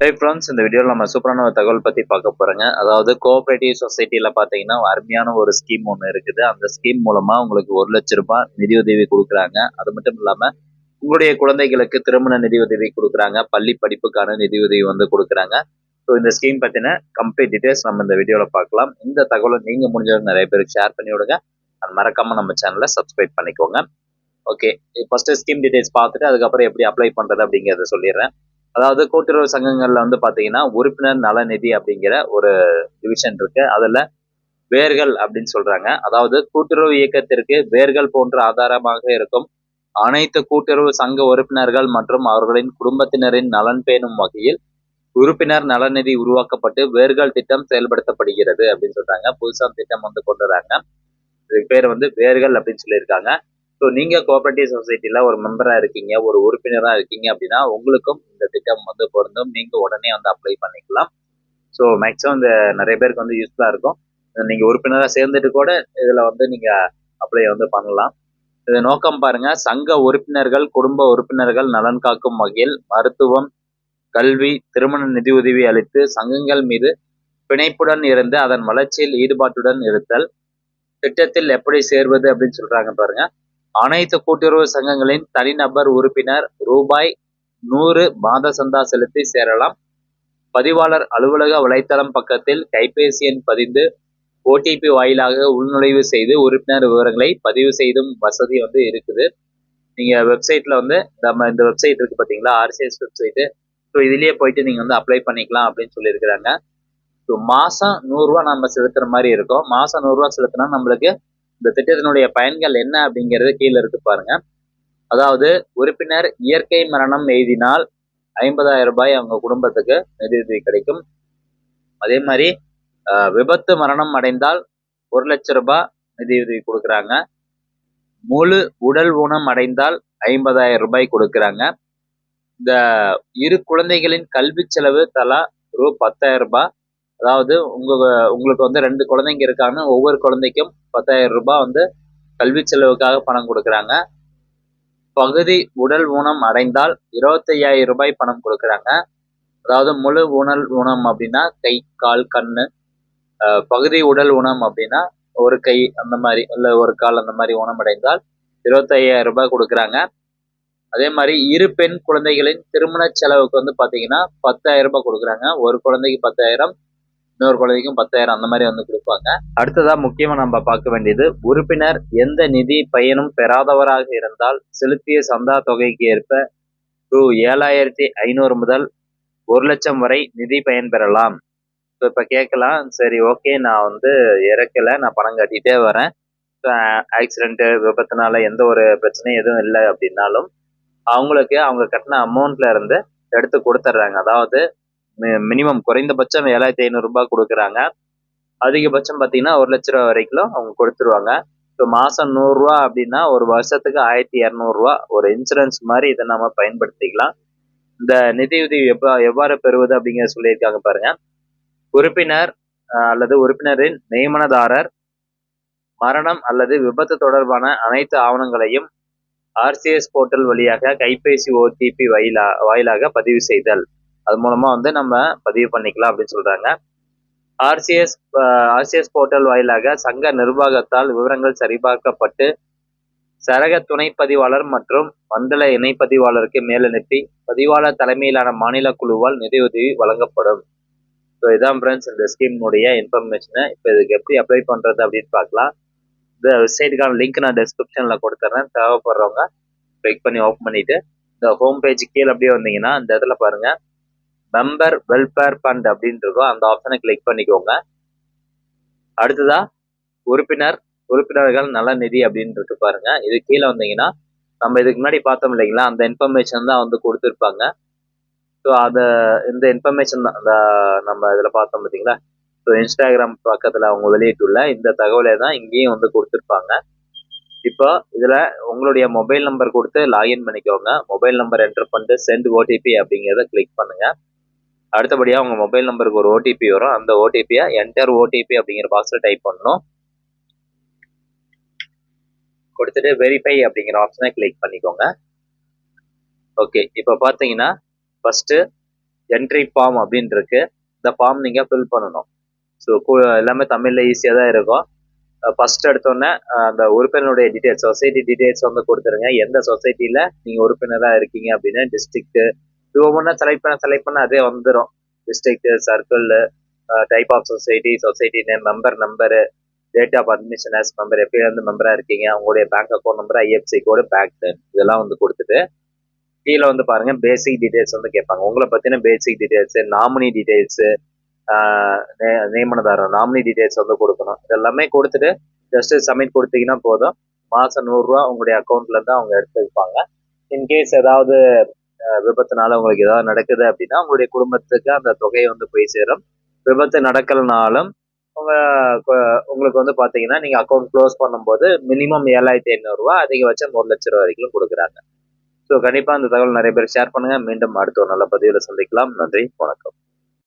Hey friends இந்த வீடியோவில் நம்ம சூப்பரான ஒரு தகவல் பற்றி பார்க்க போகிறோங்க அதாவது கோஆப்ரேட்டிவ் சொசைட்டியில் பார்த்தீங்கன்னா அருமையான ஒரு ஸ்கீம் ஒன்று இருக்குது. அந்த ஸ்கீம் மூலமாக உங்களுக்கு ஒரு லட்ச ரூபாய் நிதியுதவி கொடுக்குறாங்க. அது மட்டும் இல்லாமல் உங்களுடைய குழந்தைகளுக்கு திருமண நிதியுதவி கொடுக்குறாங்க. பள்ளி படிப்புக்கான நிதியுதவி வந்து கொடுக்குறாங்க. ஸோ இந்த ஸ்கீம் பற்றின கம்ப்ளீட் டீட்டெயில்ஸ் நம்ம இந்த வீடியோவில் பார்க்கலாம். இந்த தகவலை நீங்கள் முடிஞ்சவங்க நிறைய பேருக்கு ஷேர் பண்ணி விடுங்க. அது மறக்காமல் நம்ம சேனலை சப்ஸ்கிரைப் பண்ணிக்கோங்க. ஓகே ஃபர்ஸ்ட் ஸ்கீம் டீடைல்ஸ் பார்த்துட்டு அதுக்கப்புறம் எப்படி அப்ளை பண்ணுறது அப்படிங்கிறத சொல்லிடுறேன். அதாவது கூட்டுறவு சங்கங்கள்ல வந்து பாத்தீங்கன்னா உறுப்பினர் நலநிதி அப்படிங்கிற ஒரு டிவிஷன் இருக்கு. அதுல வேர்கள் அப்படின்னு சொல்றாங்க. அதாவது கூட்டுறவு இயக்கத்திற்கு வேர்கள் போன்ற ஆதாரமாக இருக்கும். அனைத்து கூட்டுறவு சங்க உறுப்பினர்கள் மற்றும் அவர்களின் குடும்பத்தினரின் நலன் பேணும் வகையில் உறுப்பினர் நலநிதி உருவாக்கப்பட்டு வேர்கள் திட்டம் செயல்படுத்தப்படுகிறது அப்படின்னு சொல்றாங்க. புதுசா திட்டம் வந்து கொண்டு வராங்க. இதுக்கு பேர் வந்து வேர்கள் அப்படின்னு சொல்லியிருக்காங்க. ஸோ நீங்க கோஆபரேட்டிவ் சொசைட்டியில் ஒரு மெம்பராக இருக்கீங்க ஒரு உறுப்பினராக இருக்கீங்க அப்படின்னா உங்களுக்கும் இந்த திட்டம் வந்து பொருந்தும். நீங்க உடனே வந்து அப்ளை பண்ணிக்கலாம். ஸோ மேக்ஸிமம் இந்த நிறைய பேருக்கு வந்து யூஸ்ஃபுல்லா இருக்கும். நீங்க உறுப்பினரா சேர்ந்துட்டு கூட இதில் வந்து நீங்க அப்ளை வந்து பண்ணலாம். இது நோக்கம் பாருங்க. சங்க உறுப்பினர்கள் குடும்ப உறுப்பினர்கள் நலன் காக்கும் வகையில் மருத்துவம் கல்வி திருமண நிதியுதவி அளித்து சங்கங்கள் மீது பிணைப்புடன் இருந்து அதன் வளர்ச்சியில் ஈடுபாட்டுடன் இருத்தல் திட்டத்தில் எப்படி சேர்வது அப்படின்னு சொல்றாங்க பாருங்க. அனைத்து கூட்டுறவு சங்கங்களின் தனிநபர் உறுப்பினர் ரூபாய் நூறு மாத சந்தா செலுத்தி சேரலாம். பதிவாளர் அலுவலக வலைத்தளம் பக்கத்தில் கைபேசி எண் பதிந்து ஓடிபி வாயிலாக உள்நுழைவு செய்து உறுப்பினர் விவரங்களை பதிவு செய்தும் வசதி வந்து இருக்குது. நீங்க வெப்சைட்ல வந்து நம்ம இந்த வெப்சைட் இருக்கு பாத்தீங்களா? RCS website. ஸோ இதுலயே போயிட்டு நீங்க வந்து அப்ளை பண்ணிக்கலாம் அப்படின்னு சொல்லியிருக்கிறாங்க. ஸோ மாசம் நூறுரூவா நம்ம செலுத்துற மாதிரி இருக்கும். மாசம் நூறுரூவா செலுத்தினா நம்மளுக்கு இந்த திட்டத்தினுடைய பயன்கள் என்ன அப்படிங்கிறது கீழே இருக்கு பாருங்க. அதாவது உறுப்பினர் இயற்கை மரணம் எய்தினால் ஐம்பதாயிரம் ரூபாய் அவங்க குடும்பத்துக்கு நிதியுதவி கிடைக்கும். அதே மாதிரி விபத்து மரணம் அடைந்தால் ஒரு லட்ச ரூபாய் நிதியுதவி கொடுக்குறாங்க. முழு உடல் ஊனம் அடைந்தால் ஐம்பதாயிரம் ரூபாய் கொடுக்குறாங்க. இந்த இரு குழந்தைகளின் கல்வி செலவு தலா ரூ பத்தாயிரம் ரூபாய் அதாவது உங்க உங்களுக்கு வந்து ரெண்டு குழந்தைங்க இருக்காங்க. ஒவ்வொரு குழந்தைக்கும் பத்தாயிரம் ரூபாய் வந்து கல்வி செலவுக்காக பணம் கொடுக்குறாங்க. பகுதி உடல் ஊனம் அடைந்தால் இருபத்தையாயிரம் ரூபாய் பணம் கொடுக்குறாங்க. அதாவது முழு உணல் ஊனம் அப்படின்னா கை கால் கண்ணு. பகுதி உடல் ஊனம் அப்படின்னா ஒரு கை அந்த மாதிரி இல்லை ஒரு கால் அந்த மாதிரி ஊனம் அடைந்தால் இருபத்தையாயிரம் ரூபாய் கொடுக்குறாங்க. அதே மாதிரி இரு பெண் குழந்தைகளின் திருமண செலவுக்கு வந்து பார்த்தீங்கன்னா பத்தாயிரம் ரூபாய் கொடுக்குறாங்க. ஒரு குழந்தைக்கு பத்தாயிரம் இன்னொரு குழந்தைக்கும் பத்தாயிரம் அந்த மாதிரி வந்து கொடுப்பாங்க. அடுத்ததா முக்கியமா நம்ம பார்க்க வேண்டியது உறுப்பினர் எந்த நிதி பயனும் பெறாதவராக இருந்தால் செலுத்திய சந்தா தொகைக்கு ஏற்ப ரூ. ஏழாயிரத்தி ஐநூறு முதல் ஒரு லட்சம் வரை நிதி பயன் பெறலாம். ஸோ இப்போ கேட்கலாம் சரி ஓகே நான் வந்து இறக்கல நான் பணம் கட்டிகிட்டே வரேன். ஆக்சிடென்ட்டு விபத்துனால எந்த ஒரு பிரச்சனையும் எதுவும் இல்லை அப்படின்னாலும் அவங்களுக்கு அவங்க கட்டின அமௌண்ட்ல இருந்து எடுத்து கொடுத்துட்றாங்க. அதாவது மினிமம் குறைந்தபட்சம் ஏழாயிரத்தி ஐநூறுரூபா கொடுக்குறாங்க. அதிகபட்சம் பார்த்தீங்கன்னா ஒரு லட்ச ரூபா வரைக்கும் அவங்க கொடுத்துருவாங்க. ஸோ மாதம் நூறுரூவா அப்படின்னா ஒரு வருஷத்துக்கு ஆயிரத்தி இரநூறுவா ஒரு இன்சூரன்ஸ் மாதிரி இதை நம்ம பயன்படுத்திக்கலாம். இந்த நிதியுதவி எப்போ எவ்வாறு பெறுவது அப்படிங்கிறத சொல்லியிருக்காங்க பாருங்க. உறுப்பினர் அல்லது உறுப்பினரின் நியமனதாரர் மரணம் அல்லது விபத்து தொடர்பான அனைத்து ஆவணங்களையும் ஆர்சிஎஸ் போர்ட்டல் வழியாக கைபேசி ஓடிபி வாயிலா வாயிலாக பதிவு செய்தல். அது மூலமா வந்து நம்ம பதிவு பண்ணிக்கலாம் அப்படின்னு சொல்றாங்க. ஆர்சிஎஸ் ஆர்சிஎஸ் போர்ட்டல் வாயிலாக சங்க நிர்வாகத்தால் விவரங்கள் சரிபார்க்கப்பட்டு சரக துணை பதிவாளர் மற்றும் மண்டல இணைப்பதிவாளருக்கு மேலனுப்பி பதிவாளர் தலைமையிலான மாநில குழுவால் நிதியுதவி வழங்கப்படும். ஸோ இதான் ஃப்ரெண்ட்ஸ் இந்த ஸ்கீமுடைய இன்ஃபர்மேஷனை இப்போ இதுக்கு எப்படி அப்ளை பண்ணுறது அப்படின்னு பார்க்கலாம். இந்த வெப்சைட்டுக்கான லிங்க் நான் டிஸ்கிரிப்ஷனில் கொடுத்துட்றேன் தேவைப்படுறவங்க கிளிக் பண்ணி ஓப்பன் பண்ணிவிட்டு இந்த ஹோம் பேஜ் கீழே அப்படியே வந்தீங்கன்னா இந்த இடத்துல பாருங்கள் மெம்பர் வெல்ஃபேர் ஃபண்ட் அப்படின்னு இருக்கும் அந்த ஆப்ஷனை கிளிக் பண்ணிக்கோங்க. அடுத்ததா உறுப்பினர் உறுப்பினர்கள் நல நிதி அப்படின்னு இருக்கு பாருங்க. இது கீழே வந்தீங்கன்னா நம்ம இதுக்கு முன்னாடி பார்த்தோம் இல்லைங்களா? அந்த இன்ஃபர்மேஷன் தான் வந்து கொடுத்துருப்பாங்க. ஸோ அதை இந்த இன்ஃபர்மேஷன் தான் அந்த நம்ம இதில் பார்த்தோம் பார்த்தீங்களா? ஸோ இன்ஸ்டாகிராம் பக்கத்தில் அவங்க வெளியிட்டுள்ள இந்த தகவலை தான் இங்கேயும் வந்து கொடுத்துருப்பாங்க. இப்போ இதில் உங்களுடைய மொபைல் நம்பர் கொடுத்து லாகின் பண்ணிக்கோங்க. மொபைல் நம்பர் என்டர் பண்ணிட்டு சென்ட் ஓடிபி அப்படிங்கிறத கிளிக் பண்ணுங்கள் அடுத்தபடியாக உங்கள் மொபைல் நம்பருக்கு ஒரு ஓடிபி வரும். அந்த ஓடிபியை என்டர் ஓடிபி அப்படிங்கிற பாக்ஸில் டைப் பண்ணணும். கொடுத்துட்டு வெரிஃபை அப்படிங்கிற ஆப்ஷனை கிளிக் பண்ணிக்கோங்க. ஓகே இப்போ பார்த்தீங்கன்னா ஃபஸ்ட்டு என்ட்ரி ஃபார்ம் அப்படின்னு இருக்கு இந்த ஃபார்ம் நீங்கள் ஃபில் பண்ணணும். ஸோ எல்லாமே தமிழில் ஈஸியாக தான் இருக்கும். ஃபர்ஸ்ட் எடுத்தோடனே அந்த உறுப்பினருடைய டீட்டெயில்ஸ் சொசைட்டி டீட்டெயில்ஸ் வந்து கொடுத்துருங்க. எந்த சொசைட்டியில் நீங்கள் உறுப்பினராக இருக்கீங்க அப்படின்னு டிஸ்ட்ரிக்ட்டு இது ஒவ்வொன்றா செலக்ட் பண்ண செலக்ட் பண்ண அதே வந்துடும் district circle type of society society name member number date of admission as member எப்பயிலேருந்து மெம்பராக இருக்கீங்க அவங்களுடைய bank account number IFSC code bank இதெல்லாம் வந்து கொடுத்துட்டு கீழே வந்து பாருங்க பேசிக் டீட்டெயில்ஸ் வந்து கேட்பாங்க. உங்களை பற்றின பேசிக் டீட்டெயில்ஸு நாமினி டீடைல்ஸு நியமனதாரம் நாமினி டீட்டெயில்ஸ் வந்து கொடுக்கணும். இதெல்லாமே கொடுத்துட்டு ஜஸ்ட் சப்மிட் கொடுத்தீங்கன்னா போதும். மாதம் நூறுரூவா உங்களுடைய அக்கௌண்ட்லேருந்து அவங்க எடுத்து வைப்பாங்க இன்கேஸ் ஏதாவது விபத்துனால உங்களுக்கு ஏதாவது நடக்குது அப்படின்னா உங்களுடைய குடும்பத்துக்கு அந்த தொகையை வந்து போய் சேரும். விபத்து நடக்கலனாலும் உங்க உங்களுக்கு வந்து பாத்தீங்கன்னா நீங்க அக்கௌண்ட் க்ளோஸ் பண்ணும்போது மினிமம் ஏழாயிரத்தி ஐநூறுரூவா அதிகபட்சம் ஒரு லட்ச ரூபா வரைக்கும் கொடுக்குறாங்க. ஸோ கண்டிப்பா அந்த தகவல் நிறைய பேர் ஷேர் பண்ணுங்க. மீண்டும் அடுத்த ஒரு நல்ல பதிவில் சந்திக்கலாம். நன்றி வணக்கம்.